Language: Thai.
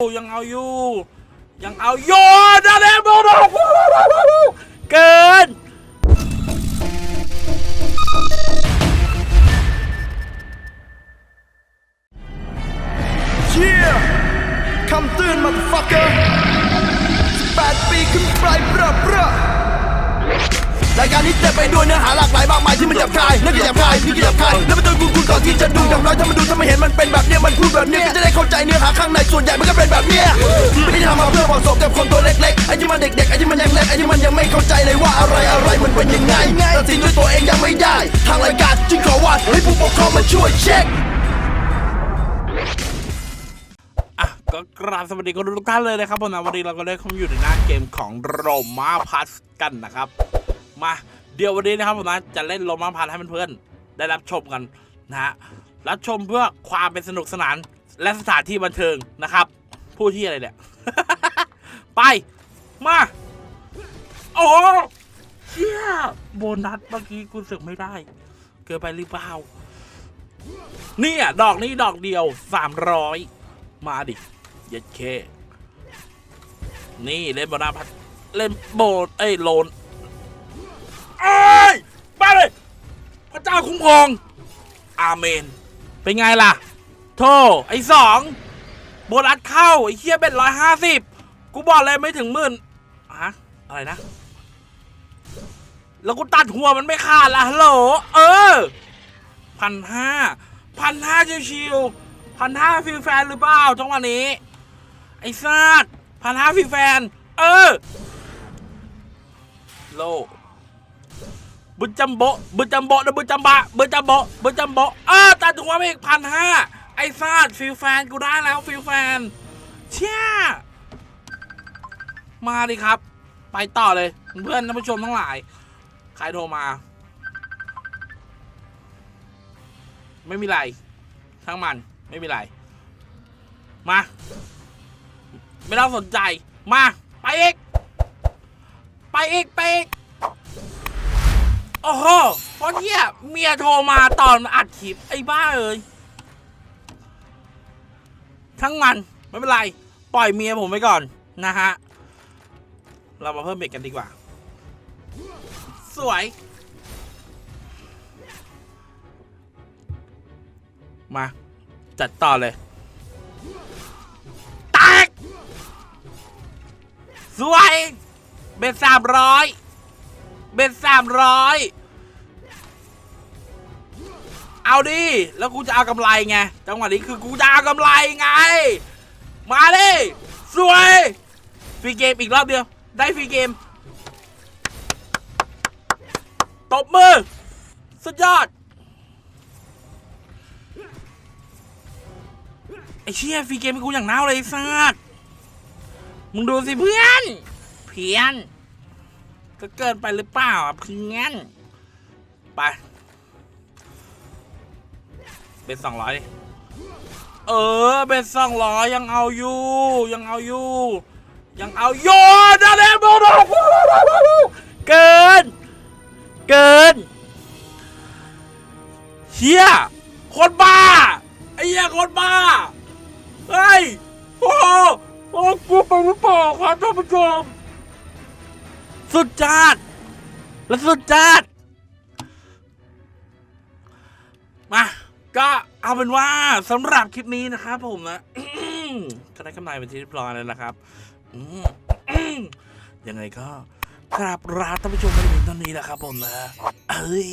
ยังเอาอยู่ ยังเอาอยู่ดาเดนโบดเกิน เชี่ยคำเตือนมาฟักเกอร์แปดปีขึ้นไปเบ้อเบ้อรายการนี้เต็มไปด้วยเนื้อหาหลากหลายมากมายที่มันหยาบคายนั่นก็หยาบคายนี่ก็หยาบคายแล้วมาดูกูกูก่ อนที่จะดูอย่างน้อยถ้ามันดูถ้ามันเห็นมันเป็นแบบเนี้ยมันพูดแบบเนี้ยก็จะได้เข้าใจเนื้อหาข้างในส่วนใหญ่มันก็เป็นแบบเนี้ยไม่ได้ทำมาเพื่อเหมาะสมกับคนตัวเล็กๆไอ้ที่มันเด็กๆไอ้ที่มันยังเล็กไอ้ที่มันยังไม่เข้าใจเลยว่าอะไรอะไรมันเป็นยังไงตัดสินด้วยตัวเองยังไม่ได้ ทางรายการจึงขอว่าให้ผู้ปกครองมาช่วยเช็คอะก็กราบสวัสดีทุกท่านเลยนะครับผมนะวันนี้เราก็ได้เข้ามาอยู่ในหน้าเกมของโรมาพัสกันนะครับ มาเดี๋ยววันนี้นะครับผมนะจะเล่นโรมาพัสให้เพื่อนๆได้รับชมกัน นะฮะรับชมเพื่อความเป็นสนุกสนานและสถานที่บันเทิงนะครับพูดที่อะไรเนี่ย ไป มา โอ้เชี่ยโบนัสเมื่อกี้กูสึกไม่ได้ เกินไปหรือเปล่าเนี่ยดอกนี้ดอกเดียวสามร้อยมาดิเย็ดเค นี่เล่นบนาพัดเล่นโบนเอ้ยโลนเอ้ยมาเลยพระเจ้าคุ้มครอง อาเมน เป็นไงล่ะ โทไอ้สองโบนัสเข้า ไอ้เคียเป็นร้อยห้าสิบกูบอกเลยไม่ถึงหมื่นฮะอะไรนะ แล้วกูตัดหัวมันไม่ขาดละฮัลโหล เออพันห้าพันห้าชิวๆพันห้าฟิลแฟนหรือเปล่าจังหวะนี้ ไอ้ซาดพันห้าฟิลแฟน เออ โล บุญจัมโบะบุญจัมโบะนะบุญจัมบะบุญจัมโบะบุญจัมโบะเออตัดหัวไปอีกพันห้าไอ้ซาดฟิลแฟนกูได้แล้วฟิลแฟนเชี่ยมาดิครับ ไปต่อเลยเพื่อนท่านผู้ชมทั้งหลาย ใครโทรมา ไม่มีไรทั้งมันไม่มีไร มา ไม่ต้องสนใจ มา ไปอีก ไปอีก ไปอีก อ้โหเพราะเนี่ยเมียโทรมาตอนอัดคลิปไอ้บ้าเอ้ยทั้งมันไม่เป็นไร ปล่อยเมียผมไปก่อนนะฮะ เรามาเพิ่มเบ็ดกันดีกว่า สวย มา จัดต่อเลยแตกสวย เบ็ดสามร้อยเบ็ดสามร้อย เอาดิ แล้วกูจะเอากำไรไง จังหวะนี้คือกูจะเอากำไรไง มาดิ สวย ฟรีเกมอีกรอบเดียว ได้ฟรีเกม ตบมือ สุดยอด ไอ้เชี่ยฟรีเกมให้กูอย่างน้าเลยไอ้สัสมึงดูสิเพื่อน เพี้ยน ก็เกินไปหรือเปล่าเพื่อนไป เป็นสองร้อยเออเป็นสองร้อยยังเอาอยู่ยังเอาอยู่ยังเอาอยู่ดาเดนโบโดเกิน เกินเฮียคนบ้าไอ้เหี้ยคนบ้าเฮ้ยโอ้โหโอ้กูไปหรือเปล่าครับท่านผู้ชมสุดจัดและสุดจัดมา ก็เอาเป็นว่าสำหรับคลิปนี้นะครับผมนะก็ได้กำไรเป็นที่เรียบร้อยแล้วนะครับยังไงก็กราบลาท่านผู้ชมไปถึงตอนนี้นะครับผมนะเอ้ย